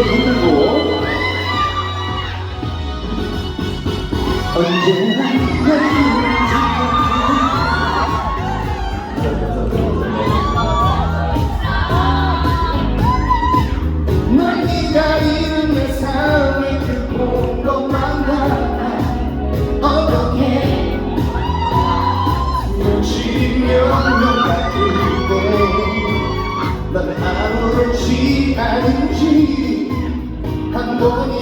있고 언제나 한번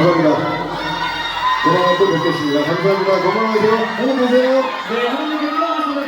감사합니다. 돌아와 또 뵙겠습니다. 감사합니다. 건강하세요. 안녕히 계세요. 네, 한국에 돌아가서